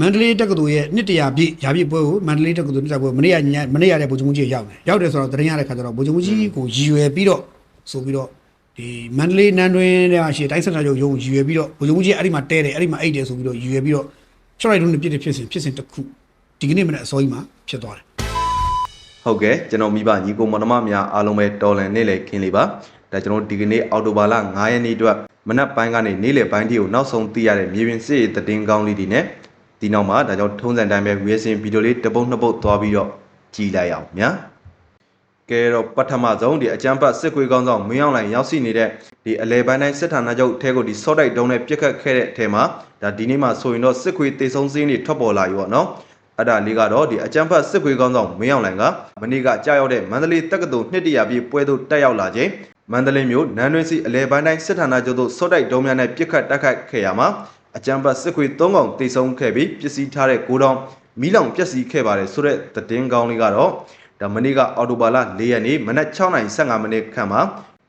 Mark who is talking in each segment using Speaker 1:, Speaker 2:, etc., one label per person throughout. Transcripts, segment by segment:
Speaker 1: မန္တလေးတက္ကသိုလ်ရဲ့နှစ်တရာပြည့်ရာပြည့်ပွဲကိုမန္တလေးတက္ကသိုလ်နှစ်တပွဲမနေ့ကညမနေ့ရတဲ့ဗိုလ်ချုပ်မှုကြီးရောက်တယ်ရောက်တယ်ဆိုတော့တရင်ရတဲ့ခါကျတော့ဗိုလ်ချုပ်မှုကြီးကိုရည်ရွယ်ပြီးတော့ဆိုပြီးတော့ဒီမန္တလေးနန်းတွင်းတဲ့ရှေ့တိုင်းစက်တာချုပ်ရုံးရည်ရွယ်ပြီးတော့ဗိုလ်ချုပ်မှုကြီးအဲ့ဒီမှာတဲတယ်အဲ့ဒီမှာအိတ်တယ်ဆိုပြီးတော့ရည်ရွယ်ပြီးတော့ချော့လိုက်တုံးနဲ့ပြည့်တဲ့ဖြစ်စဉ်ဖြစ်စဉ်တစ်ခုဒီကနေ့မနေ့အစောကြီးမှာဖြစ်သွားတယ်
Speaker 2: ဟုတ်ကဲ့ကျွန်တော်မိဘညီကိုမောင်နှမများအားလုံးပဲတော်လန်နေ့လေခင်းလေးပါဒါကျွန်တော်ဒီကနေ့အော်တိုဘာလ9ရက်နေ့အတွက်မနက်ပိုင်းကနေနေ့လယ်ပိုင်းထိကိုနောက်ဆုံးသိရတဲ့မြေပြင်စစ်ရေးသတင်းကောင်းလေးတွေနဲ့ ဒီနောက်မှာဒါကြောင့်ထုံးစံတိုင်းပဲ reaction ဗီဒီယိုလေးတစ်ပုတ်နှစ်ပုတ်သွားပြီးတော့ကြည့်လိုက်အောင်ညာကဲတော့ပထမဆုံးဒီအကြမ်းဖက်စစ်ခွေးကောင်းဆောင်မင်းအောင်လှိုင်ရောက်ရှိနေတဲ့ဒီအလဲပိုင်းတိုင်းစစ်ဌာနချုပ်ထဲကိုဒီစော့တိုက်တုံးနဲ့ပြစ်ခတ်ခဲ့တဲ့အထဲမှာဒါဒီနေ့မှဆိုရင်တော့စစ်ခွေးတေဆုံးစင်းတွေထွက်ပေါ်လာပြီပေါ့နော်အဲ့ဒါလေးကတော့ဒီအကြမ်းဖက်စစ်ခွေးကောင်းဆောင်မင်းအောင်လှိုင်ကမနေ့ကကြာရောက်တဲ့မန္တလေးတက္ကသိုလ်နှစ်တရာပြည့်ပွဲသို့တက်ရောက်လာခြင်းမန္တလေးမြို့နန်းတွင်းစီအလဲပိုင်းတိုင်းစစ်ဌာနချုပ်သို့စော့တိုက်တုံးများနဲ့ပြစ်ခတ်တိုက်ခိုက်ခဲ့ရမှာ အကြမ်းဖက်စစ်ခွေး၃កောင်တိတ်ဆုံးခဲ့ပြီးပစ္စည်းထားတဲ့ကိုတောင်မီးလောင်ပျက်စီးခဲ့ပါတယ်ဆိုတဲ့သတင်းကောင်းလေးကတော့ဒါမနေ့ကအော်တိုဘာလ၄ရက်နေ့မနက်6:15မိနစ်ခန့်မှာ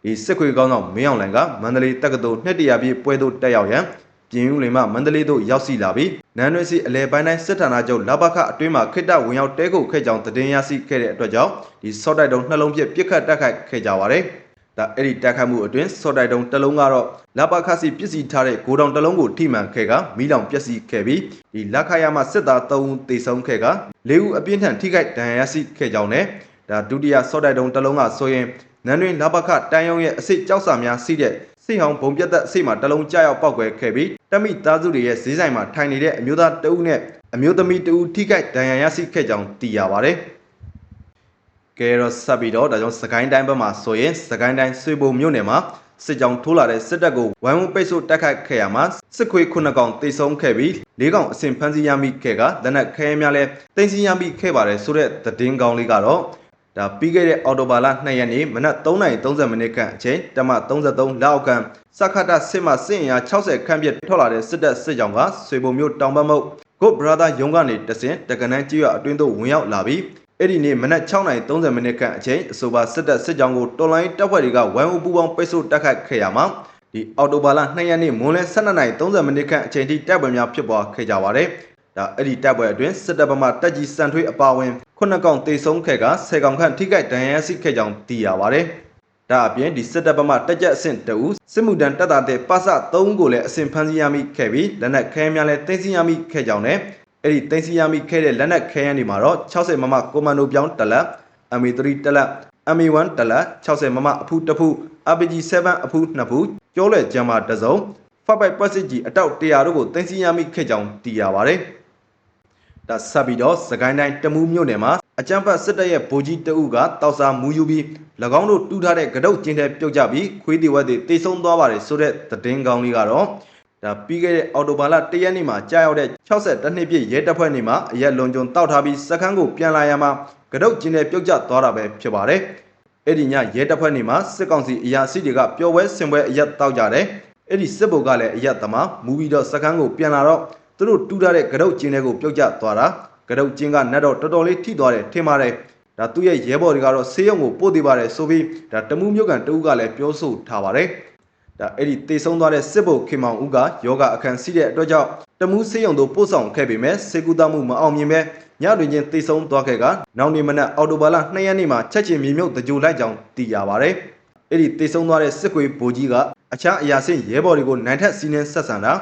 Speaker 2: ဒီစစ်ခွေးကောင်းဆောင်မင်းအောင်လှိုင်ကမန္တလေးတက္ကသိုလ်နှစ်တရာပြည့်ပွဲသို့တက်ရောက်ရန်ပြင်ဦးလင်မှမန္တလေးသို့ရောက်ရှိလာပြီးနန်းရွှေစီအလဲပိုင်းတိုင်းစစ်ဌာနချုပ်လဘခအတွင်းမှာခိတ္တဝင်ရောက်တဲခုခဲ့ကြောင်းသတင်းရရှိခဲ့တဲ့အတွက်ကြောင့်ဒီစော့တိုက်တုံးနှလုံးပြစ်ပြစ်ခတ်တက်ခိုက်ခဲ့ကြပါတယ်။ ဒါအဲ့ဒီတက်ခိုက်မှုအတွင်းစော့တိုက်တုံးတစ်လုံးကတော့လဘခစီပစ္စည်းထားတဲ့ဂိုဒေါင်တစ်လုံးကိုထိမှန်ခဲ့ကမီးလောင်ပျက်စီးခဲ့ပြီးဒီလက်ခရမစစ်သား3ဦးသေဆုံးခဲ့က၄ဦးအပြင်းထန်ထိခိုက်ဒဏ်ရာရရှိခဲ့ကြောင်းနဲ့ဒါဒုတိယစော့တိုက်တုံးတစ်လုံးကဆိုရင်နန်းတွင်လဘခတန်ယုံရဲ့အစိတ်ကြောက်စာများစီးတဲ့စိတ်ဟောင်းဘုံပြတ်သက်အစိတ်မှာတစ်လုံးကြောက်ပောက်ကွယ်ခဲ့ပြီးတမိသားစုတွေရဲ့ဈေးဆိုင်မှာထိုင်နေတဲ့အမျိုးသားတဦးနဲ့အမျိုးသမီးတဦးထိခိုက်ဒဏ်ရာရရှိခဲ့ကြောင်းသိရပါတယ်။ ကဲတော့ဆက်ပြီးတော့ဒါကြောင့်စကိုင်းတိုင်းဘက်မှာဆိုရင်စကိုင်းတိုင်းဆွေဘုံမြို့နယ်မှာစစ်ကြောင်ထိုးလာတဲ့စစ်တပ်ကိုဝိုင်းဝန်းပိတ်ဆို့တိုက်ခိုက်ခဲ့ရမှာစစ်ခွေးခုနှစ်ကောင်တိတ်ဆုံးခဲ့ပြီး၄ကောင်အစင်ဖမ်းဆီးရမိခဲ့ကလက်နက်ခဲယမ်းများလည်းတင်စီရမိခဲ့ပါတယ်ဆိုတဲ့သတင်းကောင်းလေးကတော့ဒါပြီးခဲ့တဲ့အော်တိုဘာလ2ရက်နေ့မနက်3:30မိနစ်ခန့်အချိန်တမ33လက်အောက်ကစခတ်တစစ်မှစစ်အင်အား60ခန့်ပြည့်ထွက်လာတဲ့စစ်တပ်စစ်ကြောင်းကဆွေဘုံမြို့တောင်ဘက်မုတ် Good Brother ရုံးကနေတဆင်တက္ကနန်းကြီးရွာအတွင်းသို့ဝင်ရောက်လာပြီး အဲ့ဒီနေ့မနက်6:30မိနစ်ခန့်အချိန်အဆိုပါစစ်တပ်စစ်ကြောင်းကိုတော်လိုင်းတပ်ဖွဲ့တွေကဝိုင်းဝန်းပူးပေါင်းပိတ်ဆို့တိုက်ခိုက်ခဲ့ရမှာဒီအော်တိုဘာလ2ရက်နေ့မွန်းလယ်12:30မိနစ်ခန့်အချိန်ထိတပ်ပွဲများဖြစ်ပွားခဲ့ကြပါတယ်ဒါအဲ့ဒီတပ်ပွဲအတွင်းစစ်တပ်ဘက်မှတက်ကြီးစံထွေးအပါအဝင်ခုနှစ်ကောင်တေဆုံးခဲ့က10ကောင်ခန့်ထိခိုက်ဒဏ်ရာရရှိခဲ့ကြောင်းသိရပါတယ်။ဒါအပြင်ဒီစစ်တပ်ဘက်မှတက်ကြက်အဆင့်တအူစစ်မှုတန်းတပ်သားတဲ့ပါစ3ဦးကိုလည်းအဆင့်ဖမ်းဆီးရမိခဲ့ပြီးလက်နက်ခဲယမ်းများလည်းတင်စီရမိခဲ့ကြောင်းနဲ့ အဲ့ဒီတင်စီရမိခဲ့တဲ့လက်နက်ခဲယမ်းတွေမှာတော့60မမကွန်မန်ဒိုပြောင်းတစ်လက် MA3 တစ်လက် MA1 တစ်လက်60မမအဖူးတစ်ဖူး RPG7 အဖူးနှစ်ဖူးကျောလွယ်ဂျမ်မာတစ်စုံဖတ်ပိုက်ပတ်စစ်ကြီးအတောက်100တို့ကိုတင်စီရမိခဲ့ကြောင်းသိရပါတယ်။ဒါဆက်ပြီးတော့စကိုင်းတိုင်းတမူးမြို့နယ်မှာအကြမ်းဖက်စစ်တပ်ရဲ့ဗိုလ်ကြီးတအုပ်ကတောက်စားမူယူပြီး၎င်းတို့တူးထားတဲ့ကတုတ်ကျင်းထဲပြုတ်ကြပြီးခွေးတီဝက်တွေတိတ်ဆုံးသွားပါတယ်ဆိုတဲ့သတင်းကောင်းလေးကတော့ ဒါပြီးခဲ့တဲ့အော်တိုဘာလ၁ရက်နေ့မှာကြာရောက်တဲ့62နှစ်ပြည့်ရဲတပ်ဖွဲ့နေမှာအရက်လွန်ကျွံတောက်ထားပြီးစခန်းကိုပြန်လာရမှာကတုတ်ကျင်းထဲပြုတ်ကျသွားတာပဲဖြစ်ပါတယ်အဲ့ဒီညရဲတပ်ဖွဲ့နေမှာစစ်ကောင်စီအရာရှိတွေကပျော်ပွဲဆင်ပွဲအရက်တောက်ကြတယ်အဲ့ဒီစစ်ဗိုလ်ကလည်းအရက်သမားမူပြီးတော့စခန်းကိုပြန်လာတော့သူတို့တူးထားတဲ့ကရုတ်ကျင်းတွေကိုပြုတ်ကျသွားတာကရုတ်ကျင်းကနတ်တော့တော်တော်လေးထိသွားတယ်ထင်ပါတယ်ဒါသူ့ရဲ့ရဲဘော်တွေကတော့ဆေးရုံကိုပို့သေးပါတယ်ဆိုပြီးဒါတမှုမြို့ကန်တဦးကလည်းပြောဆိုထားပါတယ် ဒါအဲ့ဒီတေဆုံးသွားတဲ့စစ်ဗိုလ်ခင်မောင်ဦးကယောဂအခန်းစီးတဲ့အတွက်ကြောင့်တမှုဆေးရုံတို့ပို့ဆောင်ခဲ့ပေမဲ့စေကူတမှုမအောင်မြင်ပဲညတွင်ချင်းတေဆုံးသွားခဲ့ကနောက်နေ့မနက်အော်တိုဘာလ2ရက်နေ့မှာချက်ချင်းမြေမြုပ်တကြိုလိုက်ကြောင်းသိရပါတယ်အဲ့ဒီတေဆုံးသွားတဲ့စစ်ကွေးဗိုလ်ကြီးကအခြားအရာရှိရဲဘော်တွေကိုနိုင်ထက်စီးနှင်းဆက်ဆံတာ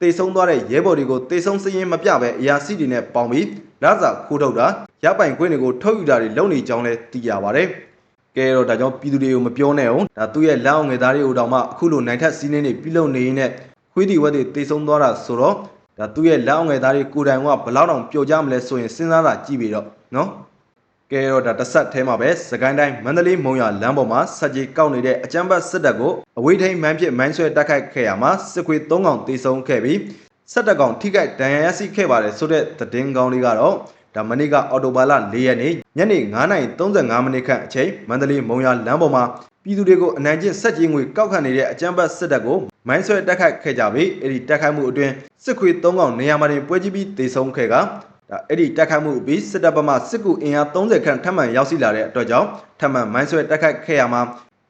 Speaker 2: တေဆုံးသွားတဲ့ရဲဘော်တွေကိုတေဆုံးစည်ရင်မပြပဲအရာရှိတွေနဲ့ပေါင်းပြီးလစာခိုးထုတ်တာရပိုင်ခွင့်တွေကိုထုတ်ယူတာတွေလုပ်နေကြောင်းလည်းသိရပါတယ်။ ကဲတော့ဒါကြောင့်ပြည်သူတွေကိုမပြောနဲ့အောင်ဒါသူ့ရဲ့လက်အောင်ငယ်သားတွေကိုတောင်မှအခုလိုနိုင်ထက်စီးနှင်းတွေပြုလုပ်နေရင်းနဲ့ခွေးတီဝက်တွေတေဆုံးသွားတာဆိုတော့ဒါသူ့ရဲ့လက်အောင်ငယ်သားတွေကိုယ်တိုင်ကဘယ်လောက်တောင်ပျော်ကြမလဲဆိုရင်စဉ်းစားတာကြည့်ပြီးတော့နော်ကဲတော့ဒါတစ်ဆက်ထဲမှာပဲစကိုင်းတိုင်းမန္တလေးမုံရလမ်းပေါ်မှာစက်ကြီးကောက်နေတဲ့အကြမ်းဖက်စစ်တပ်ကိုအဝေးထိန်မှန်းဖြစ်မိုင်းဆွဲတိုက်ခိုက်ခဲ့ရမှာစစ်ခွေး၃កောင်တေဆုံးခဲ့ပြီးဆက်တက်ကောင်ထိခိုက်ဒဏ်ရာရရှိခဲ့ပါတယ်ဆိုတဲ့သတင်းကောင်းလေးကတော့ ဒါမနေ့ကအော်တိုဘာလ၄ရက်နေ့ညနေ9:35မိနစ်ခန့်အချိန်မန္တလေးမုံရလမ်းပေါ်မှာပြည်သူတွေကိုအနိုင်ကျင့်ဆက်ကြီးငွေကောက်ခံနေတဲ့အကြမ်းဖက်စစ်တပ်ကိုမိုင်းဆွဲတက်ခိုက်ခဲ့ကြပြီးအဲ့ဒီတက်ခိုက်မှုအတွင်းစစ်ခွေ၃កောင်နေရာမှာတင်ပွဲကြီးပြီးတေဆုံးခဲ့ကဒါအဲ့ဒီတက်ခိုက်မှုအပြီးစစ်တပ်ဘက်မှစစ်ကူအင်အား30ခန့်ထပ်မံရောက်ရှိလာတဲ့အတွက်ကြောင့်ထပ်မံမိုင်းဆွဲတက်ခိုက်ခဲ့ရမှာ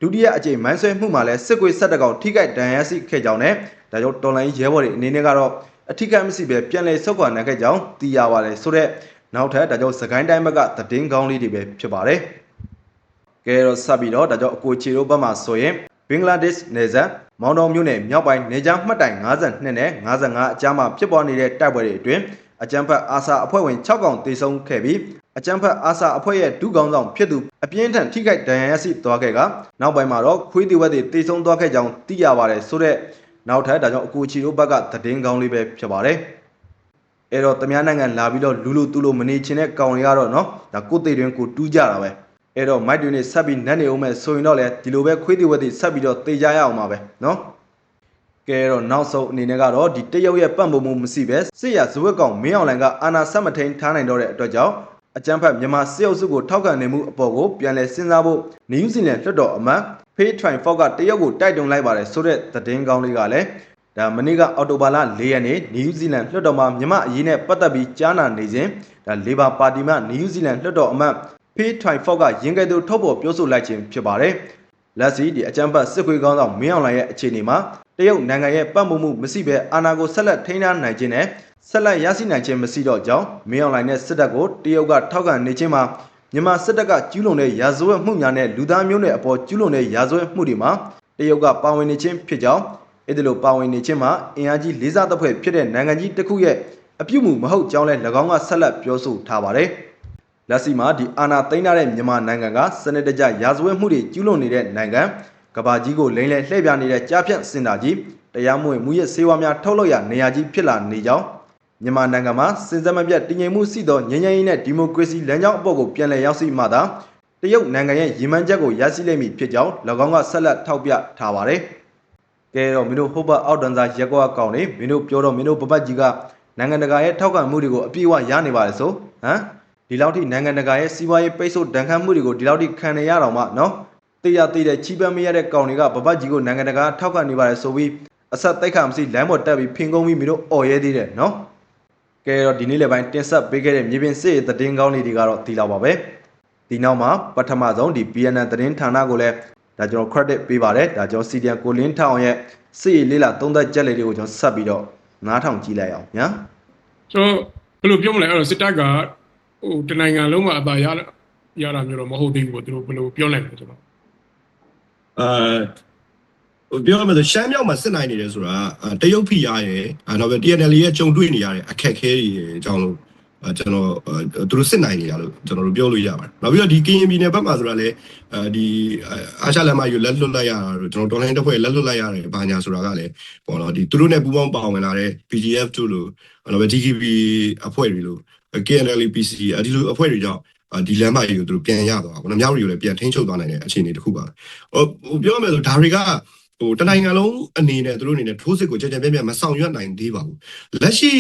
Speaker 2: ဒုတိယအကြိမ်မိုင်းဆွဲမှုမှာလည်းစစ်ကွေးဆက်တကောင်ထိခိုက်ဒဏ်ရာရရှိခဲ့ကြောင်းနဲ့ဒါကြောင့်တော်လိုင်းရဲဘော်တွေအနေနဲ့ကတော့အထူးကမရှိပဲပြန်လည်ဆုတ်ခွာနိုင်ခဲ့ကြောင်းသိရပါတယ်ဆိုတော့ နောက်ထပ်ဒါကြောင့်စကိုင်းတိုင်းဘက်ကသတင်းကောင်းလေးတွေပဲဖြစ်ပါတယ်ကဲတော့ဆက်ပြီးတော့ဒါကြောင့်အကိုချီတို့ဘက်မှာဆိုရင်ဘင်္ဂလားဒေ့ရှ်နယ်စပ်မောင်တော်မြို့နယ်မြောက်ပိုင်းနေကြားမှတ်တိုင်52နဲ့55အကြားမှာဖြစ်ပေါ်နေတဲ့တိုက်ပွဲတွေအတွင်းအကြမ်းဖက်အာဆာအဖွဲ့ဝင်6កောင်တေဆုံးခဲ့ပြီးအကြမ်းဖက်အာဆာအဖွဲ့ရဲ့ဒုကောင်ဆောင်ဖြစ်သူအပြင်းထန်ထိခိုက်ဒဏ်ရာရရှိသွားခဲ့ကနောက်ပိုင်းမှာတော့ခွေးတီဝက်တွေတေဆုံးသွားခဲ့ကြောင်းသိရပါတယ်ဆိုတော့နောက်ထပ်ဒါကြောင့်အကိုချီတို့ဘက်ကသတင်းကောင်းလေးပဲဖြစ်ပါတယ် အဲ့တော့တမန်နိုင်ငံလာပြီးတော့လူလူတူလူမနေချင်တဲ့ကောင်တွေကတော့နော်ဒါကိုယ်သေးတွင်ကိုတူးကြတာပဲအဲ့တော့မိုက်တွေနေဆက်ပြီးနတ်နေအောင်မဲ့ဆိုရင်တော့လေဒီလိုပဲခွေးသေးဝက်တွေဆက်ပြီးတော့တေးကြရအောင်ပါပဲနော်ကဲတော့နောက်ဆုံးအနေနဲ့ကတော့ဒီတရုတ်ရဲ့ပတ်ပုံမှုမရှိပဲစစ်ရဇဝက်ကောင်မင်းအောင်လိုင်ကအာနာဆက်မထိန်ထားနိုင်တော့တဲ့အတွက်ကြောင့်အကြမ်းဖက်မြန်မာစစ်အုပ်စုကိုထောက်ခံနေမှုအပေါ်ကိုပြန်လည်စဉ်းစားဖို့နယူးဇီလန်လွှတ်တော်အမတ်ဖေးထရိုင်ဖော့ကတရုတ်ကိုတိုက်တွန်းလိုက်ပါတယ်ဆိုတဲ့သတင်းကောင်းလေးကလည်း ဒါမနေ့ကအော်တိုဘာလ၄ရက်နေ့နယူးဇီလန်လွှတ်တော်မှာမြန်မာအရေးနဲ့ပတ်သက်ပြီးကြားနာနေစဉ်ဒါလေဘာပါတီမှနယူးဇီလန်လွှတ်တော်အမတ်ဖေးထိုင်ဖော့ကရင်းကဲသူထုတ်ပေါ်ပြောဆိုလိုက်ခြင်းဖြစ်ပါတယ်။လက်စီဒီအကြမ်းဖက်စစ်ခွေးကောင်းဆောင်မင်းအောင်လှိုင်ရဲ့အခြေအနေမှာတရုတ်နိုင်ငံရဲ့ပတ်မှုမှုမရှိဘဲအာဏာကိုဆက်လက်ထိန်းထားနိုင်ခြင်းနဲ့ဆက်လက်ရရှိနိုင်ခြင်းမရှိတော့ကြောင်းမင်းအောင်လှိုင်နဲ့စစ်တပ်ကိုတရုတ်ကထောက်ခံနေခြင်းမှာမြန်မာစစ်တပ်ကကျူးလွန်တဲ့ရာဇဝတ်မှုများနဲ့လူသားမျိုးနွယ်အပေါ်ကျူးလွန်တဲ့ရာဇဝတ်မှုတွေမှာတရုတ်ကပါဝင်နေခြင်းဖြစ်ကြောင်း အဲ့ဒီလိုပါဝင်နေခြင်းမှာအင်အားကြီးလေးစားတပ်ဖွဲ့ဖြစ်တဲ့နိုင်ငံကြီးတစ်ခုရဲ့အပြုတ်မှုမဟုတ်ကြောင်းလဲ၎င်းကဆက်လက်ပြောဆိုထားပါတယ်။လက်ရှိမှာဒီအာဏာသိမ်းထားတဲ့မြန်မာနိုင်ငံကစနစ်တကျရာဇဝတ်မှုတွေကျူးလွန်နေတဲ့နိုင်ငံကဘာကြီးကိုလိမ့်လဲလှည့်ပြနေတဲ့ကြားဖြတ်စင်တာကြီးတရားမဝင်မှုရဲ့စေဝါများထုတ်လုပ်ရနေရာကြီးဖြစ်လာနေကြောင်းမြန်မာနိုင်ငံမှာစင်စက်မပြတ်တည်ငြိမ်မှုရှိသောငြိမ်းချမ်းရေးနဲ့ဒီမိုကရေစီလမ်းကြောင်းအပေါ်ကိုပြန်လည်ရောက်ရှိမှသာတရုတ်နိုင်ငံရဲ့ရည်မှန်းချက်ကိုရရှိလိမ့်မည်ဖြစ်ကြောင်း၎င်းကဆက်လက်ထောက်ပြထားပါတယ်။ ကဲတော့မင်းတို့ဟိုဘက်အောက်တန်းစားရက်ကွာကောင်နေမင်းတို့ပြောတော့မင်းတို့ပပတ်ကြီးကနိုင်ငံတကာရဲ့ထောက်ခံမှုတွေကိုအပြည့်အဝရနေပါလေဆိုဟမ်ဒီလောက်ထိနိုင်ငံတကာရဲ့စီးပွားရေးပိတ်ဆို့ဒဏ်ခတ်မှုတွေကိုဒီလောက်ထိခံနေရတော့မှနော်တေးရသေးတဲ့ချီးပန်းမရတဲ့ကောင်တွေကပပတ်ကြီးကိုနိုင်ငံတကာထောက်ခံနေပါလေဆိုပြီးအဆက်တိုက်ခါမရှိလမ်းပေါ်တက်ပြီးဖင်ကုန်းပြီးမင်းတို့អော်ရဲသေးတယ်နော်ကဲတော့ဒီနေ့လည်းပိုင်းတင်ဆက်ပေးခဲ့တဲ့မြေပြင်စစ်ရေးသတင်းကောင်းလေးတွေကတော့ဒီလောက်ပါပဲဒီနောက်မှာပထမဆုံးဒီ BNN သတင်းဌာနကိုလည်း ဒါကျွန်တော် credit ပေးပါတယ်ဒါကျွန်တော် CDN ကိုလင်းထောင်ရဲ့စစ်ရေးလေးလာသုံးသက်ချက်လေးတွေကိုကျွန်တော်ဆက်ပြီးတော့နားထောင်ကြည့်လိုက်အောင်ညာ
Speaker 3: ဆိုတော့ဘယ်လိုပြောမလဲအဲ့တော့စစ်တပ်ကဟိုတနိုင်ငံလုံးမှာအသာရရတာမျိုးတော့မဟုတ်သေးဘူးပေါ့သူတို့ဘယ်လိုပြောနိုင်လဲဆိုတော့
Speaker 4: အဲပြောရမယ်ဆိုရှမ်းမြောက်မှာစစ်နိုင်နေတယ်ဆိုတာအာတရုတ်ဖိရရဲ့အဲနောက်ပြီး TNL ရဲ့ကြုံတွေ့နေရတဲ့အခက်အခဲတွေရဲ့အကြောင်းလို့အဲ ကျွန်တော်အဲသူတို့စစ်နိုင်နေတာလို့ကျွန်တော်တို့ပြောလို့ရပါတယ်နောက်ပြီးတော့ဒီကရင်ပြည်နယ်ဘက်မှာဆိုတာလေအဲဒီအာရှလမ်းမကြီးလက်လွတ်လိုက်ရတာတို့ကျွန်တော်ဒေါ်လာတစ်ဖွဲ့လက်လွတ်လိုက်ရတယ်ဘာညာဆိုတာကလည်းပေါ့နော်ဒီသူတို့နဲ့ပူးပေါင်းပါဝင်လာတဲ့ PGF တို့လို့နောက်ပြီး DGB အဖွဲ့တွေလို့ KNL PC အဲဒီလိုအဖွဲ့တွေကြောင့်အာဒီလမ်းမကြီးကိုသူတို့ပြန်ရသွားတာပေါ့နော်မြောက်ရီကိုလည်းပြန်ထိန်းချုပ်သွားနိုင်တဲ့အခြေအနေတစ်ခုပါဟိုဟိုပြောရမယ်ဆိုဒါတွေကဟိုတနိုင်ငံလုံးအနေနဲ့သူတို့အနေနဲ့ထိုးစစ်ကိုကြကြပြန့်ပြန့်မဆောင်ရွက်နိုင်သေးပါဘူးလက်ရှိ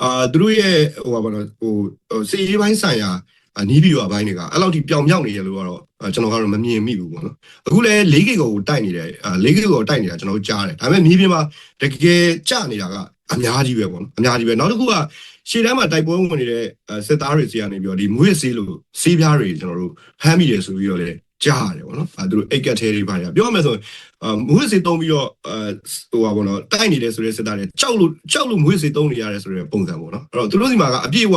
Speaker 4: အာသူတို့ရဲ့ဟိုပါဘောနော်ဟိုဟိုစီရေးပိုင်းဆိုင်ရာအနီးပြီးရဘိုင်းတွေကအဲ့လောက်ထိပြောင်မြောက်နေရလို့ကတော့အာကျွန်တော်ကတော့မမြင်မိဘူးပေါ့နော်အခုလဲ၄ဂီကိုတိုက်နေတယ်အာ၄ဂီကိုတိုက်နေတာကျွန်တော်တို့ကြားတယ်ဒါပေမဲ့မြေပြင်မှာတကယ်ကြနေတာကအများကြီးပဲပေါ့နော်အများကြီးပဲနောက်တစ်ခုကရှေ့တန်းမှာတိုက်ပွဲဝင်နေတဲ့စစ်သားတွေစီကနေပြီးတော့ဒီမွေးဆေးလို့ဆေးပြားတွေကျွန်တော်တို့ဟမ်းမိတယ်ဆိုပြီးတော့လေ ကြားရတယ်ပေါ့နော်အဲသူတို့အိတ်ကက်သေးတွေပါရပြောရမယ်ဆိုရင်အာမွေးစေတုံးပြီးတော့အဲဟိုပါဘောနော်တိုက်နေတယ်ဆိုတဲ့စစ်သားတွေကြောက်လို့ကြောက်လို့မွေးစေတုံးနေရတယ်ဆိုတဲ့ပုံစံပေါ့နော်အဲ့တော့သူတို့စီမှာကအပြည့်အဝ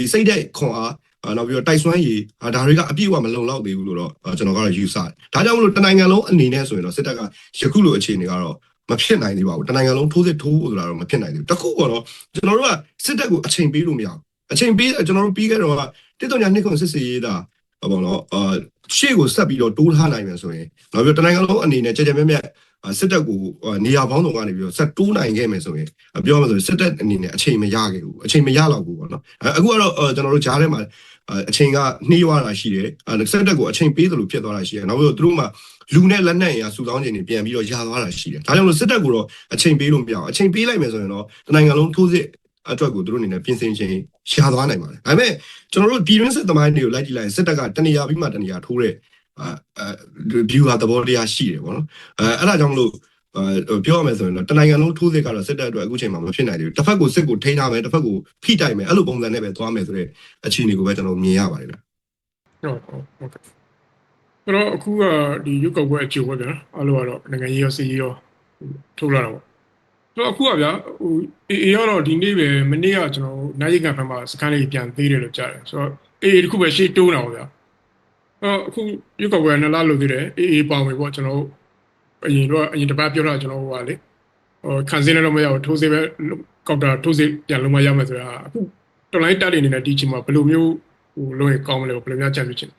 Speaker 4: ဒီစိတ်တဲ့ခွန်အားအာနောက်ပြီးတော့တိုက်ဆွမ်းရည်အာဒါတွေကအပြည့်အဝမလုံလောက်သေးဘူးလို့တော့အာကျွန်တော်ကတော့ယူဆတယ်ဒါကြောင့်မလို့တနိုင်ငံလုံးအနေနဲ့ဆိုရင်တော့စစ်တပ်ကယခုလိုအခြေအနေကတော့မဖြစ်နိုင်သေးပါဘူးတနိုင်ငံလုံးထိုးစစ်ထိုးဖို့ဆိုတာတော့မဖြစ်နိုင်သေးဘူးတခုပေါ့နော်ကျွန်တော်တို့ကစစ်တပ်ကိုအချိန်ပေးလို့မရဘူးအချိန်ပေးကျွန်တော်တို့ပြီးခဲ့တော့ကတစ်တော်ညာနှစ်ခုစစ်စီရေးတာဟောပေါ့နော်အာ ရှေ့ကိုဆက်ပြီးတော့တိုးထားနိုင်မယ်ဆိုရင်နောက်ပြီးတနိုင်ငံလုံးအနေနဲ့ကြကြမြတ်မြတ်အာစစ်တပ်ကိုအာနေရာပေါင်းစုံကနေပြီးတော့ဆက်တိုးနိုင်ခဲ့မယ်ဆိုရင်အပြောမှဆိုရင်စစ်တပ်အနေနဲ့အချိန်မရခဲ့ဘူးအချိန်မရတော့ဘူးပေါ့နော်အဲအခုကတော့အာကျွန်တော်တို့ဂျားထဲမှာအာအချိန်ကနှီးရွာတာရှိတယ်အာစစ်တပ်ကိုအချိန်ပေးသလိုဖြစ်သွားတာရှိတယ်နောက်ပြီးတော့သူတို့မှလူနဲ့လက်နက်အရာစုဆောင်းခြင်းတွေပြန်ပြီးတော့ရာသွားတာရှိတယ်ဒါကြောင့်လို့စစ်တပ်ကိုတော့အချိန်ပေးလို့မရအောင်အချိန်ပေးလိုက်မယ်ဆိုရင်တော့တနိုင်ငံလုံးထိုးစစ် အတွက်ကိုသူတို့အနေနဲ့ပြင်ဆင်ခြင်းရှာသွားနိုင်ပါတယ်ဒါပေမဲ့ကျွန်တော်တို့ပြည်တွင်းစစ်သမိုင်းတွေကိုလိုက်ကြည့်လိုက်ရင်စစ်တပ်ကတနေရာပြီးမှတနေရာထိုးတဲ့အာအဲ view ဟာသဘောတရားရှိတယ်ပေါ့နော်အဲအဲ့ဒါကြောင့်မလို့အဲပြောရမယ်ဆိုရင်တော့တနိုင်ငံလုံးထိုးစစ်ကတော့စစ်တပ်အတွက်အခုချိန်မှာမဖြစ်နိုင်သေးဘူးတစ်ဖက်ကိုစစ်ကိုထိန်းထားမယ်တစ်ဖက်ကိုဖိတိုက်မယ်အဲ့လိုပုံစံနဲ့ပဲသွားမယ်ဆိုတဲ့အခြေအနေကိုပဲကျွန်တော်မြင်ရပါတယ်ဗျ
Speaker 3: ဟုတ်ဟုတ်ဟုတ်ကဲ့အဲ့တော့အခုကဒီရုပ်ကောက်ပွဲအကျိုးပဲဗျာအားလုံးကတော့နိုင်ငံရေးရောစီရေးရောထုတ်လာတာပေါ့ တော့အခုကဗျာဟိုအေအေကတော့ဒီနေ့ပဲမနေ့ကကျွန်တော်နိုင်ရိတ်ကဖက်မှာစကန်လေးပြန်သေးတယ်လို့ကြားတယ်ဆိုတော့အေအေတခုပဲရှေ့တိုးတာပေါ့ဗျာအဲ့တော့အခုရုပ်ကဝယ်နလားလို့သေးတယ်အေအေပေါင်ပဲပေါ့ကျွန်တော်အရင်တော့အရင်တစ်ပတ်ပြောတာကျွန်တော်ဟိုပါလေဟိုခံစင်းလည်းတော့မရဘူးထိုးစေးပဲကောက်တာထိုးစေးပြန်လုံးမရမယ်ဆိုတာအခုတော်လိုင်းတက်နေနေတဲ့ဒီချိန်မှာဘယ်လိုမျိုးဟိုလုံးရကောင်းမလဲဘယ်လိုများကြံပြချင်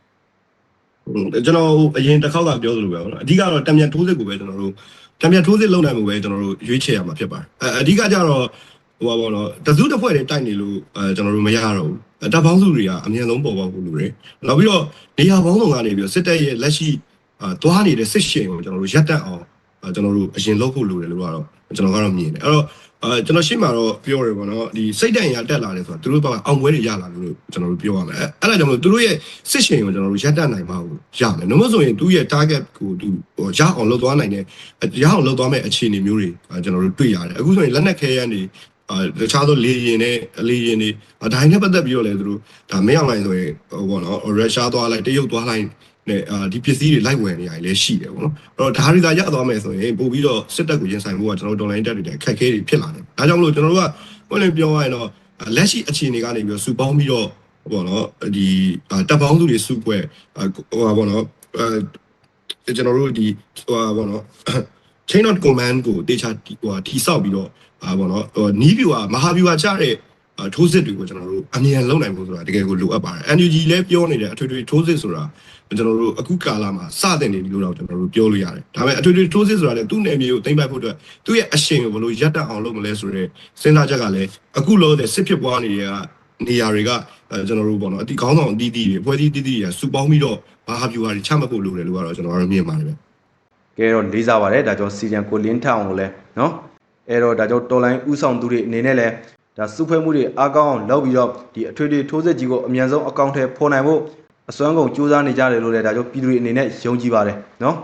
Speaker 4: ကျွန်တော်အရင်တစ်ခေါက်ကပြောသလိုပဲပေါ့နော်အဓိကတော့တံမြန်ထိုးစစ်ကိုပဲကျွန်တော်တို့ တံမြန်ထိုးစစ်လုပ်နိုင်မှုပဲကျွန်တော်တို့ရွေးချယ်ရမှာဖြစ်ပါတယ်အဲအဓိကကျတော့ဟိုပါပေါ့နော်တစုတစ်ဖွဲ့တည်းတိုက်နေလို့အဲကျွန်တော်တို့မရတော့ဘူးတပ်ပေါင်းစုတွေကအမြင်ဆုံးပေါ်ပေါက်ဖို့လိုတယ်နောက်ပြီးတော့နေရာပေါင်းစုံကနေပြီးတော့စစ်တပ်ရဲ့လက်ရှိအာတွားနေတဲ့စစ်ရှင်ကိုကျွန်တော်တို့ရပ်တန့်အောင်ကျွန်တော်တို့အရင်လုပ်ဖို့လိုတယ်လို့ကတော့ကျွန်တော်ကတော့မြင်တယ်အဲ့တော့ အဲကျွန်တော်ရှင်းမှာတော့ပြောရပါတော့ဒီစိတ်တန်ရတက်လာတယ်ဆိုတော့သူတို့ဘက်ကအောင်ပွဲတွေရလာလို့ကျွန်တော်တို့ပြောရမယ်အဲ့ဒါကြောင့်မို့သူတို့ရဲ့စစ်ရှင်ကိုကျွန်တော်တို့ရပ်တန့်နိုင်မှာကိုရမယ်နှမဆိုရင်သူ့ရဲ့ target ကိုသူဟိုရအောင်လုပ်သွားနိုင်တဲ့ရအောင်လုပ်သွားမဲ့အခြေအနေမျိုးတွေကျွန်တော်တို့တွေ့ရတယ်အခုဆိုရင်လက်နက်ခဲယမ်းတွေအာတခြားသောလေရင်နဲ့အလေရင်တွေဒါနဲ့ပတ်သက်ပြီးတော့လည်းသူတို့ဒါမင်းအောင်လိုက်ဆိုရင်ဟိုပေါ့နော်ရုရှားသွားလိုက်တရုတ်သွားလိုက် နဲ့အာဒီပစ္စည်းတွေလိုက်ဝယ်နေရတယ်လည်းရှိတယ်ပေါ့နော်အဲ့တော့ဒါတွေသာရသွားမယ်ဆိုရင်ပို့ပြီးတော့စစ်တပ်ကိုရင်ဆိုင်ဖို့ကကျွန်တော်တို့ online တက်တွေအခက်အခဲတွေဖြစ်လာတယ်ဒါကြောင့်မလို့ကျွန်တော်တို့ကဘယ်လိုပြောရရင်တော့လက်ရှိအခြေအနေကနေပြီးတော့စူပေါင်းပြီးတော့ဟိုပေါ့နော်ဒီတပ်ပေါင်းစုတွေစုပွဲဟိုပါပေါ့နော်အဲကျွန်တော်တို့ဒီဟိုပါပေါ့နော် chain of command ကိုတေချာဟိုထိဆောက်ပြီးတော့အာပေါ့နော်ဟိုနီးဗျူဟာမဟာဗျူဟာချတဲ့ ထိုးစစ်တွေကိုကျွန်တော်တို့အမြန်လုံနိုင်ဖို့ဆိုတာတကယ်ကိုလိုအပ်ပါတယ် NUG လည်းပြောနေတယ်အထွေထွေထိုးစစ်ဆိုတာကျွန်တော်တို့အခုကာလမှာစတင်နေပြီလို့တော့ကျွန်တော်တို့ပြောလို့ရတယ်ဒါပေမဲ့အထွေထွေထိုးစစ်ဆိုတာလည်းသူ့နယ်မြေကိုသိမ်းပိုက်ဖို့အတွက်သူ့ရဲ့အရှင်ကိုဘယ်လိုရပ်တန့်အောင်လုပ်မလဲဆိုတော့စဉ်းစားချက်ကလည်းအခုလောတဲ့စစ်ဖြစ်ပွားနေတဲ့နေရာတွေကကျွန်တော်တို့ပေါ့နော်အတီခေါင်းဆောင်အတီးတီးတွေဖွဲ့စည်းတီးတီးတွေကစုပေါင်းပြီးတော့ဘာဟာဗျူဟာတွေချမှတ်ဖို့လိုတယ်လို့ကတော့ကျွန်တော်တို့မြင်ပါတယ်ဗျ
Speaker 2: ကဲတော့လေးစားပါတယ်ဒါကြောင့်စီရန်ကိုလင်းထအောင်ကိုလည်းနော်အဲ့တော့ဒါကြောင့်တော်လိုင်းဥဆောင်သူတွေအနေနဲ့လည်း ဒါစုဖွဲ့မှုတွေအားကောင်းအောင်လုပ်ပြီးတော့ဒီအထွေထွေထိုးစစ်ကြီးကိုအမြန်ဆုံးအကောင့်ထဲပေါ်နိုင်ဖို့အစွမ်းကုန်စူးစမ်းနေကြတယ်လို့လည်းဒါကြောင့်ပြည်သူတွေအနေနဲ့ယုံကြည်ပါတယ်နော်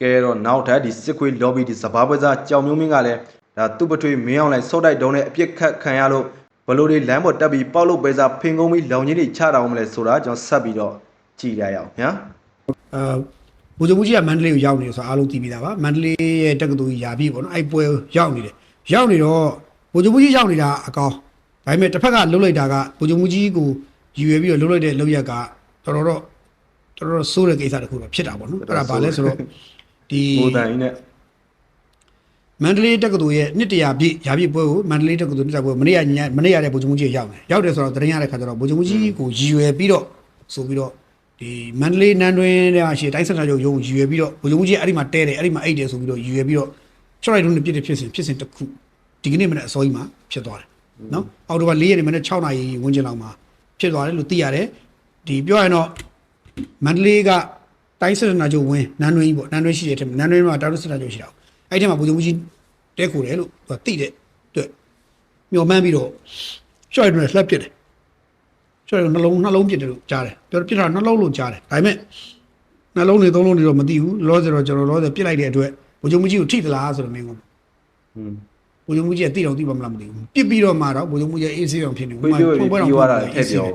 Speaker 2: ကဲတော့နောက်ထပ်ဒီစစ်ခွေး lobby ဒီစဘာပွဲစားကြောင်မျိုးမင်းကလည်းဒါသူ့ပထွေမင်းအောင်လိုက်စော့တိုက်တုံးနဲ့အပြစ်ခတ်ခံရလို့ဘလို့တွေလမ်းပေါ်တက်ပြီးပေါက်လို့ပဲစားဖင်ကုန်းပြီးလောင်ကြီးတွေချတာအောင်မလဲဆိုတာကျွန်တော်ဆက်ပြီးတော့ကြည်ရအောင်ညာ
Speaker 1: အာဘိုးချုပ်ကြီးကမန္တလေးကိုရောက်နေတယ်ဆိုတော့အားလုံးသိပြီးသားပါမန္တလေးရဲ့တက္ကသိုလ်ကြီးယာပြီပေါ့နော်အဲ့ပွဲရောက်နေတယ်ရောက်နေတော့ ဘိုးချုပ်ကြီးရောက်နေတာအကောင်ဒါပေမဲ့တစ်ဖက်ကလှုပ်လိုက်တာကဘိုးချုပ်ကြီးကိုရည်ရွယ်ပြီးတော့လှုပ်လိုက်တဲ့လှုပ်ရက်ကတော်တော်တော့တော်တော်ဆိုးတဲ့ကိစ္စတစ်ခုတော့ဖြစ်တာပေါ့နော်အဲ့ဒါဘာလဲဆိုတော့ဒီ
Speaker 2: ကိုတန်ကြီးနဲ့
Speaker 1: မန္တလေးတက္ကသိုလ်ရဲ့နှစ်တရာပြည့်ရာပြည့်ပွဲကိုမန္တလေးတက္ကသိုလ်နှစ်တရာပွဲမနေ့ကညမနေ့ရတဲ့ဘိုးချုပ်ကြီးရောက်တယ်ရောက်တယ်ဆိုတော့သတင်းရတဲ့ခါကျတော့ဘိုးချုပ်ကြီးကိုရည်ရွယ်ပြီးတော့ဆိုပြီးတော့ဒီမန္တလေးနန်းတွင်းထဲမှာရှိတိုင်းစက်တာချုပ်ရုံရည်ရွယ်ပြီးတော့ဘိုးချုပ်ကြီးအဲ့ဒီမှာတဲတယ်အဲ့ဒီမှာအိတ်တယ်ဆိုပြီးတော့ရည်ရွယ်ပြီးတော့ချော့ရိုက်တုံးနဲ့ပြည့်တဲ့ဖြစ်စဉ်ဖြစ်စဉ်တစ်ခု ဒီကနေ့မနေ့အစောကြီးမှာဖြစ်သွားတယ်နော်အောက်တိုဘာ၄ရက်နေ့မနေ့6နာရီဝန်းကျင်လောက်မှာဖြစ်သွားတယ်လို့သိရတယ်ဒီပြောရရင်တော့မန္တလေးကတိုင်းစက်တာချုပ်ဝင်းနန်းတွင်းကြီးပေါ့နန်းတွင်းရှိတဲ့ထက်နန်းတွင်းမှာတာရုစက်တာချုပ်ရှိတာအဲ့ဒီမှာဘိုးချုပ်ကြီးတဲခိုတယ်လို့သူကတိတဲ့အတွက်မျောမှန်းပြီးတော့ရှော့ရတဲ့လှက်ပစ်တယ်ရှော့ရနှလုံးနှလုံးပစ်တယ်လို့ကြားတယ်ပြောပစ်တာနှလုံးလို့ကြားတယ်ဒါပေမဲ့နှလုံးတွေသုံးလုံးတွေတော့မသိဘူးလောဆယ်တော့ကျွန်တော်လောဆယ်ပစ်လိုက်တဲ့အတွက်ဘုံချုံမကြီးကိုထိသလားဆိုတော့မင်းက
Speaker 2: ဟွန်း
Speaker 1: ဘုံချုံမကြီးကတိတော့တိပါမလားမသိဘူးပစ်ပြီးတော့မှတော့ဘုံချုံမကြီးအေးဆေးအောင်ဖြစ်နေ
Speaker 2: ခွေးပြောပြီးပြီးသွားတာထည့်ပြော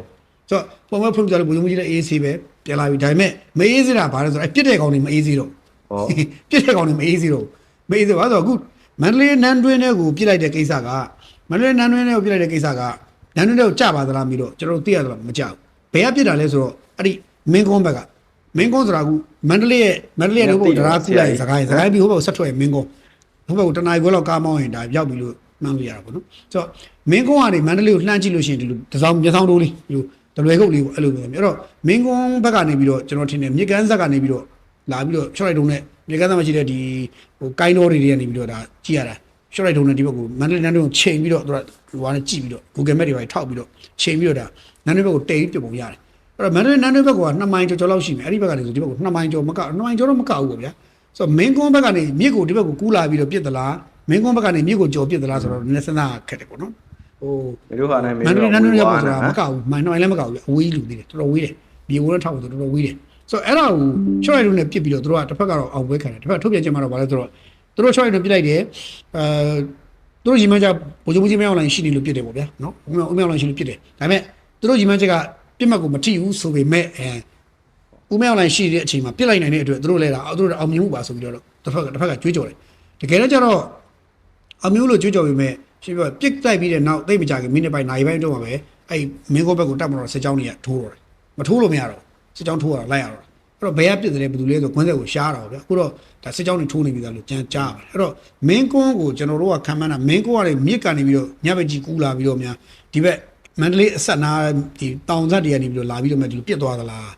Speaker 1: ဆိုတော့ပုံမှန်ဖွင့်ပြလို့ဘုံချုံမကြီးလည်းအေးဆေးပဲပြန်လာပြီဒါပေမဲ့မအေးဆေးတာဘာလဲဆိုတော့အပြစ်တဲ့ကောင်တွေမအေးဆေးတော့
Speaker 2: ဟော
Speaker 1: ပြစ်တဲ့ကောင်တွေမအေးစီတော့မအေးစီတော့အဲ့တော့အခုမန္တလေးနန်းတွင်းထဲကိုပြစ်လိုက်တဲ့ကိစ္စကမန္တလေးနန်းတွင်းထဲကိုပြစ်လိုက်တဲ့ကိစ္စကနန်းတွင်းထဲကိုကြပါသလားမပြီးတော့ကျွန်တော်တို့သိရသလားမကြောက်ဘယ်ကပြစ်တာလဲဆိုတော့အဲ့ဒီမင်းကုန်းဘက်ကမင်းကုန်းဆိုတာကမန္တလေးရဲ့မန္တလေးရဲ့ဟိုဘက်ဒရာကူလိုက်စကိုင်းစကိုင်းပြီးဟိုဘက်ကိုဆက်ထွက်ရင်မင်းကုန်း ဟိုဘက်ကိုတနင်္ဂနွေလောက်ကားမောင်းရင်ဒါရောက်ပြီလို့မှန်းလို့ရတာပေါ့နော်ဆိုတော့မင်းကုန်းကနေမန္တလေးကိုလှမ်းကြည့်လို့ရှိရင်ဒီလိုတစ်စောင်းမျက်စောင်းတိုးလေးဒီလိုတလွယ်ကုတ်လေးပေါ့အဲ့လိုမျိုးအဲ့တော့မင်းကုန်းဘက်ကနေပြီးတော့ကျွန်တော်ထင်တယ်မြစ်ကမ်းဇက်ကနေပြီးတော့လာပြီးတော့ short right တုံးနဲ့မြေကမ်းသားမှာရှိတဲ့ဒီဟိုကိုင်းတော်တွေတွေကနေပြီးတော့ဒါကြည့်ရတာ short right တုံးနဲ့ဒီဘက်ကိုမန္တလေးနန်းတုံးကိုချိန်ပြီးတော့သူကဟိုကနေကြည့်ပြီးတော့ Google Map တွေပါထောက်ပြီးတော့ချိန်ပြီးတော့ဒါနန်းတွင်းဘက်ကိုတိတ်ပြပုံရတယ်အဲ့တော့မန္တလေးနန်းတွင်းဘက်က2မိုင်ကျော်ကျော်လောက်ရှိမယ်အဲ့ဒီဘက်ကနေဆိုဒီဘက်ကို2မိုင်ကျော်မက2မိုင်ကျော်တော့မကဘူးပေါ့ဗျာ ဆိုတော့မင်းကွန်းဘက်ကနေမြစ်ကိုဒီဘက်ကိုကူးလာပြီးတော့ပြစ်သလားမင်းကွန်းဘက်ကနေမြစ်ကိုကျော်ပြစ်သလားဆိုတော့နည်းနည်းစဉ်းစားခက်တယ်ပေါ့နော်ဟို
Speaker 2: မင်းတို့ဟာနဲ့မင်း
Speaker 1: မန္တ
Speaker 2: တို့
Speaker 1: လေးနန်းတွင်းရောက်ပါဆိုတာမ
Speaker 2: နော်
Speaker 1: ကဘူးမိုင်နိုင်လည်းမကဘူးအဝေးလူသေးတယ်တော်တော်ဝေးတယ်မြေဝန်းထောက်ဆိုတော်တော်ဝေးတယ်ဆိုတော့အဲ့ဒါကိုချော့ရိုက်လို့နဲ့ပြစ်ပြီးတော့တို့ကတစ်ဖက်ကတော့အောင်ပွဲခံတယ်တစ်ဖက်ထုတ်ပြန်ချက်မှာတော့ဗာလဲဆိုတော့တို့ချော့ရိုက်လို့ပြစ်လိုက်တယ်အဲတို့ရီမန်းချဘိုးချုပ်ကြီးမရောက်လာရင်ရှိနေလို့ပြစ်တယ်ပေါ့ဗျာနော်ဦးမရောက်လာရင်ရှိလို့ပြစ်တယ်ဒါပေမဲ့တို့ရီမန်းချက်ကပြစ်မှတ်ကိုမထိဘူးဆိုပေမဲ့အဲ ဦးမရောက်လာရင်ရှိတဲ့အချိန်မှာပြစ်လိုက်နိုင်တဲ့အတွက်တို့လည်းဒါတို့အောင်မြင်မှုပါဆိုပြီးတော့တစ်ဖက်ကတစ်ဖက်ကကြွေးကြော်တယ်တကယ်တော့ကျတော့အမျိုးလို့ကြွကြော်ပြီးမဲ့ရှင်းပြပြစ်တိုက်ပြီးတဲ့နောက်သိပ်မကြခင်မိနစ်ပိုင်းနိုင်ပိုင်းတော့မှာပဲအဲ့မင်းကောဘက်ကိုတက်မတော့စစ်ကြောင်းတွေကထိုးတော့တယ်မထိုးလို့မရတော့စစ်ကြောင်းထိုးရတော့လိုက်ရတော့အဲ့တော့ဘယ်ကပြစ်တယ်ဘယ်သူလဲဆိုခွန်းဆက်ကိုရှားတာပေါ့ဗျာအခုတော့ဒါစစ်ကြောင်းတွေထိုးနေပြီသားလို့ကြမ်းကြားပါတယ်အဲ့တော့မင်းကွန်းကိုကျွန်တော်တို့ကခံမှန်းတာမင်းကွန်းကလည်းမြစ်ကနေပြီးတော့ညဘက်ကြီးကူးလာပြီးတော့များဒီဘက်မန္တလေးအဆက်နာဒီတောင်ဆက်တွေကနေပြီးတော့လာပြီးတော့မှဒီလိုပြစ်သွားသလား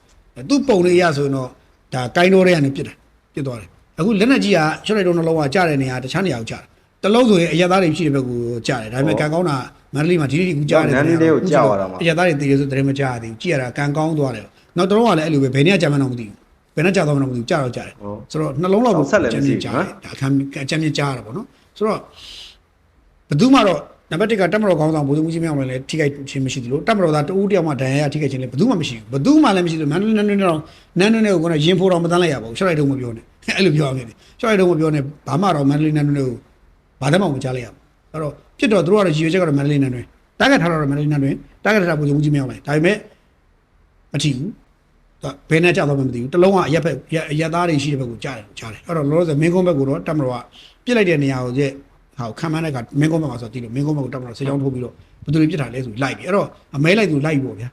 Speaker 1: သူ့ပုံလေးရဆိုရင်တော့ဒါကိုင်းတော်တွေကနေပြစ်တယ်ပြစ်သွားတယ်အခုလက်နက်ကြီးကချွတ်လိုက်တော့နှလုံးကကြားတဲ့နေရာတခြားနေရာကိုကြားတယ်တလုံးဆိုရင်အရသားတွေရှိတဲ့ဘက်ကိုကြားတယ်ဒါပေမဲ့ကံကောင်းတာမန္တလေးမှာဒီနေ့ဒီကူကြားတယ်
Speaker 2: နန်းလေးကိုကြားသွားတာမှာ
Speaker 1: အရသားတွေတည်ရဆိုတရင်မကြားရသေးဘူးကြည့်ရတာကံကောင်းသွားတယ်နောက်တော့ကလည်းအဲ့လိုပဲဘယ်နေရာကြာမှန်းတော့မသိဘူးဘယ်နဲ့ကြာသွားမှန်းတော့မသိဘူးကြာတော့ကြာတယ်
Speaker 2: ဟုတ်
Speaker 1: ဆိုတော့နှလုံးလောက်ကို
Speaker 2: ဆက်လည်းမရှိဘူး
Speaker 1: ကြား
Speaker 2: နော်
Speaker 1: တယ်ဒါခံအချမ်းမြကြားရတာပေါ့နော်ဆိုတော့ဘယ်သူမှတော့ နံပါတ်1ကတက်မတော်ကောင်းဆောင်ဘုသူမှုကြီးမြောက်လည်းထိခိုက်ခြင်းမရှိသလိုတက်မတော်သားတဦးတယောက်မှဒဏ်ရာရထိခိုက်ခြင်းလည်းဘယ်သူမှမရှိဘူးဘယ်သူမှလည်းမရှိလို့မန္တလေးနန်းနန်းတော့နန်းနန်းနဲ့ကိုကတော့ရင်ဖိုးတော်မတန်းလိုက်ရပါဘူးရှော့လိုက်တော့မပြောနဲ့အဲ့လိုပြောရမယ်ရှော့လိုက်တော့မပြောနဲ့ဘာမှတော့မန္တလေးနန်းနန်းကိုဘာမှမကြားလိုက်ရဘူးအဲ့တော့ပြစ်တော့သူတို့ကတော့ရည်ရွယ်ချက်ကတော့မန္တလေးနန်းတွင်တားကထားတော့မန္တလေးနန်းတွင်တားကထားဘုသူမှုကြီးမြောက်လိုက်ဒါပေမဲ့မထီဘူးဒါဘယ်နဲ့ကြောက်တော့မှမသိဘူးတလုံးကအရက်ဖက်အရက်သားတွေရှိတဲ့ဘက်ကိုကြားတယ်ကြားတယ်အဲ့တော့လောလောဆယ်မင်းကုန်းဘက်ကိုတော့တက်မတော်ကပြစ်လိုက်တဲ့နေရာကိုကျ ဟာခံမန်းတဲ့ကမင်းကုန်းဘက်မှာဆိုတော့တီးလို့မင်းကုန်းဘက်ကိုတက်မတော်ဆေးချောင်းထိုးပြီးတော့ဘယ်သူတွေပြစ်တာလဲဆိုပြီးလိုက်ပြီအဲ့တော့အမဲလိုက်သူလိုက်ပြီပေါ့ဗျာ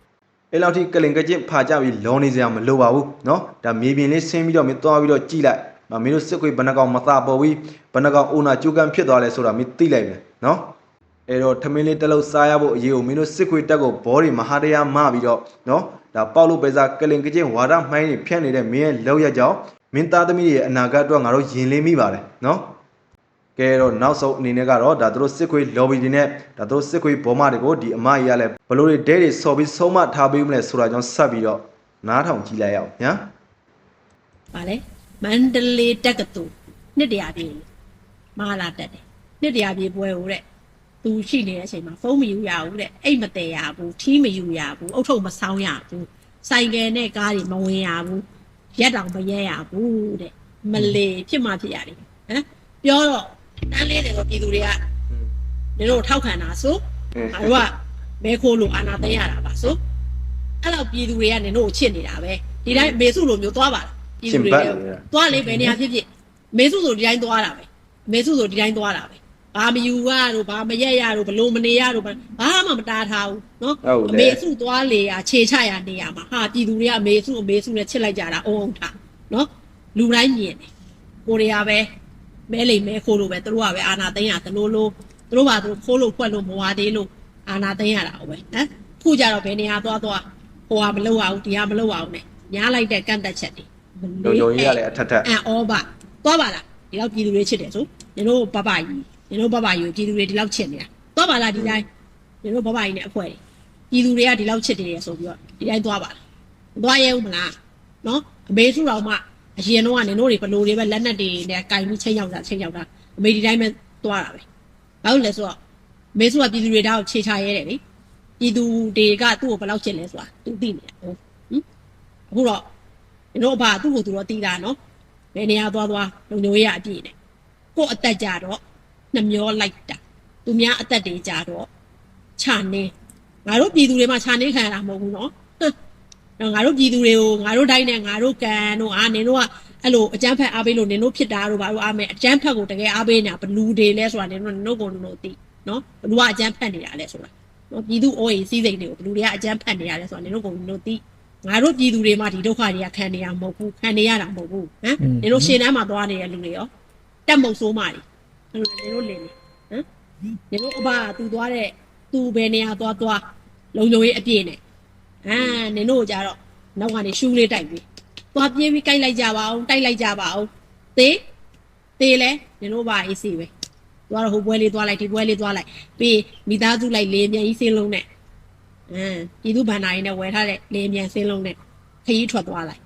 Speaker 2: အဲ့လောက်ထိကလင်ကကျင့်ဖာကြပြီးလောနေစရာမလိုပါဘူးเนาะဒါမြေပြင်လေးဆင်းပြီးတော့မင်းသွားပြီးတော့ကြည်လိုက်မမင်းတို့စစ်ခွေဘဏ္ဍကောင်မသာပေါ်ပြီးဘဏ္ဍကောင်အိုနာကျူကန်ဖြစ်သွားလဲဆိုတာမင်းသိလိုက်မယ်เนาะအဲ့တော့ထမင်းလေးတစ်လုံးစားရဖို့အရေးကိုမင်းတို့စစ်ခွေတက်ကိုဘောတွေမဟာတရားမပြီးတော့เนาะဒါပေါက်လို့ပဲစားကလင်ကကျင့်ဝါဒမှိုင်းနေဖြန့်နေတဲ့မင်းရဲ့လောက်ရကြောင်းမင်းသားသမီးရဲ့အနာဂတ်အတွက်ငါတို့ယင်လင်းမိပါတယ်เนาะ ကဲတော့နောက်ဆုံးအနေနဲ့ကတော့ဒါတို့စစ်ခွေး lobby တွေနဲ့ဒါတို့စစ်ခွေးဘောမတွေကိုဒီအမကြီးကလည်းဘလို့တွေဒဲတွေဆော်ပြီးဆုံးမထားပေးမလဲဆိုတာကြောင့်ဆက်ပြီးတော့နားထောင်ကြည့်လိုက်ရအောင်ညာ
Speaker 5: ဗာလဲမန္တလေးတက္ကသိုလ်နှစ်တရာပြေမဟာလာတက်တယ်နှစ်တရာပြေပွဲဦးတဲ့သူရှိနေတဲ့အချိန်မှာဖုန်းမယူရဘူးတဲ့အိတ်မတဲရဘူးထီးမယူရဘူးအုတ်ထုပ်မဆောင်းရဘူးဆိုင်ကယ်နဲ့ကားတွေမဝင်ရဘူးရက်တောင်မရဲရဘူးတဲ့မလေဖြစ်မှဖြစ်ရတယ်ဟမ်ပြောတော့ တန်းလေးတယ်ဆိုပြည်သူတွေကနေတို့ထောက်ခံတာဆိုငါတို့ကမဲခိုးလို့အာနာသိမ်းရတာပါဆိုအဲ့တော့ပြည်သူတွေကနင်တို့ကိုချစ်နေတာပဲဒီတိုင်းမေစုလိုမျိုးသွားပါလားပြည်သူတွေ
Speaker 2: ရှင်ဘတ်
Speaker 5: လည်းသွားလေဘယ်နေရာဖြစ်ဖြစ်မေစုဆိုဒီတိုင်းသွားတာပဲမေစုဆိုဒီတိုင်းသွားတာပဲဘာမယူရတို့ဘာမရက်ရတို့ဘလို့မနေရတို့ဘာဘာမှမတားထားဘူးနော်
Speaker 2: ဟုတ်တယ်
Speaker 5: အမေစုသွားလေရခြေချရနေရမှာဟာပြည်သူတွေကအမေစုအမေစုနဲ့ချစ်လိုက်ကြတာအုံအောင်ထားနော်လူတိုင်းမြင်တယ်ကိုရီးယားပဲ မဲလိမ်မဲခိုးလို့ပဲသူတို့ကပဲအာနာသိမ်းရသလိုလိုသူတို့ကသူတို့ခိုးလို့ဖွက်လို့မဝါသေးလို့အာနာသိမ်းရတာဟုတ်ပဲဟမ်ခုကြတော့ဘယ်နေရာသွားသွားဟိုကမလုပ်အောင်ဒီကမလုပ်အောင်နဲ့ညားလိုက်တဲ့ကန့်တက်ချက်တွေမ
Speaker 2: လုံ
Speaker 5: လေး
Speaker 2: ယုံကြီးကလည်းအထက်ထက်
Speaker 5: အန်ဩပါသွားပါလားဒီလောက်ပြည်သူတွေချစ်တယ်ဆိုညီတို့ဘဘကြီးညီတို့ဘဘကြီးကိုပြည်သူတွေဒီလောက်ချစ်နေတာသွားပါလားဒီတိုင်းညီတို့ဘဘကြီးနဲ့အဖွဲတွေပြည်သူတွေကဒီလောက်ချစ်တယ်ဆိုပြီးတော့ဒီတိုင်းသွားပါလားမသွားရဲဘူးမလားနော်အမေစုတော်မှ အရင်တော့ကညီတို့တွေဘလို့တွေပဲလက်နက်တွေနဲ့ကင်ပြီးချိန်ရောက်တာချိန်ရောက်တာအမေဒီတိုင်းပဲသွားတာပဲဘာလို့လဲဆိုတော့အမေစုကပြည်သူတွေတောက်ခြေချရဲတယ်လေပြည်သူတွေကသူ့ကိုဘယ်လောက်ချစ်လဲဆိုတာသူသိနေတာဟုတ်ဟင်အခုတော့ညီတို့ဘာသူ့ကိုသူတော့သိတာနော်ဘယ်နေရာသွားသွားလုံညိုရအပြည့်နဲ့ကို့အသက်ကြတော့နှမျောလိုက်တာသူများအသက်တွေကြတော့ခြာနေငါတို့ပြည်သူတွေမှာခြာနေခံရတာမဟုတ်ဘူးနော် ဟမ်တော့ငါတို့ပြည်သူတွေကိုငါတို့တိုင်းနဲ့ငါတို့ကန်တို့အာနင်တို့ကအဲ့လိုအကြမ်းဖက်အားပေးလို့နင်တို့ဖြစ်တာတို့ဘာလို့အားမဲအကြမ်းဖက်ကိုတကယ်အားပေးနေတာဘလူတွေလဲဆိုတာနင်တို့နင်တို့ကိုနင်တို့သိနော်ဘလူကအကြမ်းဖက်နေတာလဲဆိုတာနော်ပြည်သူအိုးရေးစီးစိမ်တွေကိုဘလူတွေကအကြမ်းဖက်နေရတယ်ဆိုတာနင်တို့ကိုနင်တို့သိငါတို့ပြည်သူတွေမှာဒီဒုက္ခတွေကခံနေရမဟုတ်ဘူးခံနေရတာမဟုတ်ဘူးဟမ်နေတို့ရှင်းတန်းမှာသွားနေတဲ့လူတွေရောတက်မုတ်ဆိုးမာတွေနေတို့လင်းနေဟမ်နေတို့အဘကသူသွားတဲ့သူဘယ်နေရာသွားသွားလုံလုံရေးအပြည့်နဲ့ အာနေတို့ကြတော့နောက်ကနေရှူးလေးတိုက်ပြီးသွားပြေးပြီးကြိုက်လိုက်ကြပါအောင်တိုက်လိုက်ကြပါအောင်သေးသေးလဲနေတို့ပါအေးစီပဲသွားတော့ဟိုပွဲလေးသွားလိုက်ဒီပွဲလေးသွားလိုက်ပြီးမိသားစုလိုက်လေးမြန်ကြီးစင်းလုံးနဲ့အင်းပြည်သူဗန္နာရီနဲ့ဝယ်ထားတဲ့လေအမြန်စင်းလုံးနဲ့ခရီးထွက်သွားလိုက်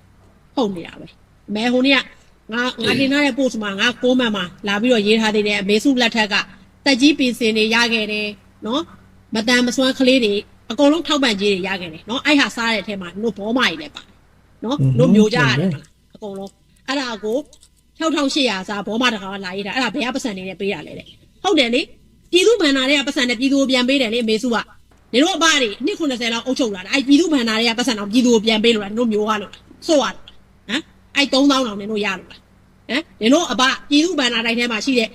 Speaker 5: ဟုတ်နေတာပဲအမဲဟိုနေ့ကငါငါတင်ထားတဲ့ post မှာငါကိုးမှန်မှာလာပြီးတော့ရေးထားသေးတယ်အမေစုလက်ထက်ကတက်ကြီးပင်စင်တွေရခဲ့တယ်နော်မတန်မစွမ်းကလေးတွေ အကုန်လုံးထောက်ပံ့ကြေးတွေရခဲ့တယ်နော်အဲ့ဟာစားတဲ့အထက်မှာတို့ဘောမကြီးလည်းပါတယ်နော်တို့မျိုးကြရတယ်မလားအကုန်လုံးအဲ့ဒါကို6800စားဘောမတကောင်ကလာရေးတာအဲ့ဒါဘယ်ကပတ်စံနေနဲ့ပေးရလဲတဲ့ဟုတ်တယ်လေပြည်သူဗန္နာတွေကပတ်စံနဲ့ပြည်သူကိုပြန်ပေးတယ်လေအမေစုကနေတို့အဘတွေနှစ်90လောက်အုပ်ချုပ်လာတာအဲ့ပြည်သူဗန္နာတွေကပတ်စံအောင်ပြည်သူကိုပြန်ပေးလို့လားနေတို့မျိုးရလို့လားစိုးရလို့လားဟမ်အဲ့3000တောင်နေတို့ရလို့လားဟမ်နေတို့အဘပြည်သူဗန္နာတိုင်းထဲမှာရှိတဲ့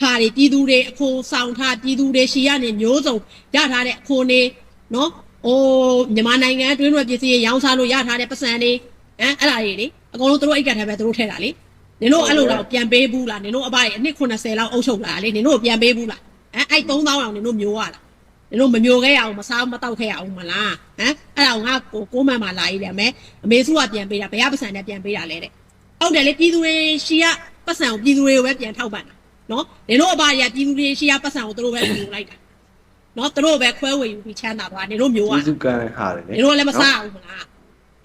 Speaker 5: ဟာတွေပြည်သူတွေအခိုးဆောင်ထားပြည်သူတွေရှီကနေမျိုးစုံရထားတဲ့အခိုးနေ နော်အိုးမြန်မာနိုင်ငံအတွင်းတွင်ပစ္စည်းရောင်းစားလို့ရထားတဲ့ပတ်စံတွေဟမ်အဲ့ဒါတွေလေအကုန်လုံးသူတို့အိတ်ကတ်ထဲပဲသူတို့ထည့်တာလေနင်တို့အဲ့လိုတော့ပြန်ပေးဘူးလားနင်တို့အဘရဲ့အနှစ်80လောက်အုပ်ချုပ်လာလေနင်တို့ပြန်ပေးဘူးလားဟမ်အဲ့3000အောင်နင်တို့မျိုးရလားနင်တို့မမျိုးခဲ့ရအောင်မစားမတောက်ခဲ့ရအောင်မလားဟမ်အဲ့ဒါကိုငါကိုကိုမန်မှာလာရည်တယ်မယ်အမေစုကပြန်ပေးတာဘယ်ကပတ်စံနဲ့ပြန်ပေးတာလဲတဲ့ဟုတ်တယ်လေပြည်သူတွေရှီကပတ်စံကိုပြည်သူတွေကိုပဲပြန်ထောက်ပံ့တာနော်နင်တို့အဘတွေကပြည်သူတွေရှီကပတ်စံကိုသူတို့ပဲယူလိုက်တာ နော်သူတို့ပဲခွဲဝေယူပြီးချမ်းသာသွားနင်တို့မျိုး
Speaker 2: ကျေး
Speaker 5: อ่ะ
Speaker 2: ဇူးကမ်းဟာတယ်
Speaker 5: နင်တို့လည်းမစားအောင်မလား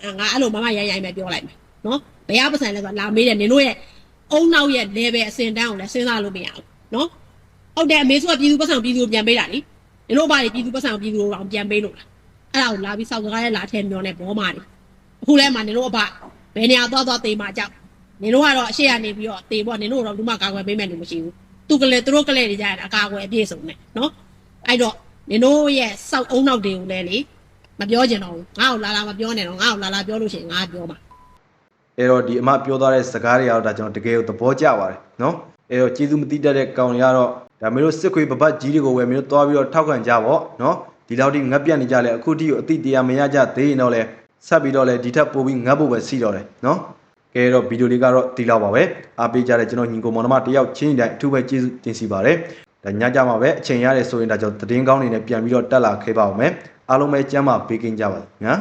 Speaker 5: အဲငါအဲ့လိုမမရိုင်းရိုင်းပဲပြောလိုက်မယ်နော်ဘယ်ကပတ်စံလဲဆိုလာမေးတယ်နင်တို့ရဲ့အုံနောက်ရဲ့ level အစင်တန်းကိုလည်းစဉ်းစားလို့မရဘူးနော်ဟုတ်တယ်အမေစုကပြည်သူပတ်စံပြည်သူကိုပြန်ပေးတာလေနင်တို့ဘာတွေပြည်သူပတ်စံပြည်သူတို့အောင်ပြန်ပေးလို့လားအဲ့ဒါကိုလာပြီးစောက်စကားရဲ့လာထဲမျောနေဘောမာတွေအခုလဲမှနင်တို့အဘဘယ်နေရာသွားသွားတေးမှကြောက်နင်တို့ကတော့အရှိရနေပြီးတော့တေးပေါ့နင်တို့တော့ဘူးမှကာကွယ်ပေးမယ်လို့မရှိဘူးသူကလေးသူတို့ကလေးတွေကြရတာအကာအကွယ်အပြည့်စုံနဲ့နော်အဲ့တော့ နင်တို့ရဲ့စောက်အုံနောက်တွေကိုလည်းလေမပြောချင်တော့ဘူးငါ့ကိုလာလာမပြောနဲ့တော့ငါ့ကိုလာလာပြောလို့ရှိရင်ငါပြောမှာ
Speaker 2: အဲ့တော့ဒီအမပြောသွားတဲ့စကားတွေကတော့ဒါကျွန်တော်တကယ်ကိုသဘောကျပါတယ်နော်အဲ့တော့ကျေးဇူးမတိတတ်တဲ့ကောင်တွေကတော့ဒါမျိုးတို့စစ်ခွေပပတ်ကြီးတွေကိုဝယ်မျိုးသွားပြီးတော့ထောက်ခံကြပါနော်ဒီလောက်ထိငတ်ပြတ်နေကြလဲအခုထိကိုအတိတရားမရကြသေးရင်တော့လဲဆက်ပြီးတော့လဲဒီထက်ပိုပြီးငတ်ဖို့ပဲစီတော့တယ်နော်ကဲတော့ဗီဒီယိုလေးကတော့ဒီလောက်ပါပဲအားပေးကြတဲ့ကျွန်တော်ညီကိုမောင်နှမတယောက်ချင်းတိုင်းအထူးပဲကျေးဇူးတင်စီပါတယ် ဒါညကြမှာပဲအချိန်ရတယ်ဆိုရင်ဒါကြောင့်သတင်းကောင်းတွေနဲ့ပြန်ပြီးတော့တက်လာခဲ့ပါဦးမယ်အားလုံးပဲကျမ်းမာပေးကင်းကြပါစေညာ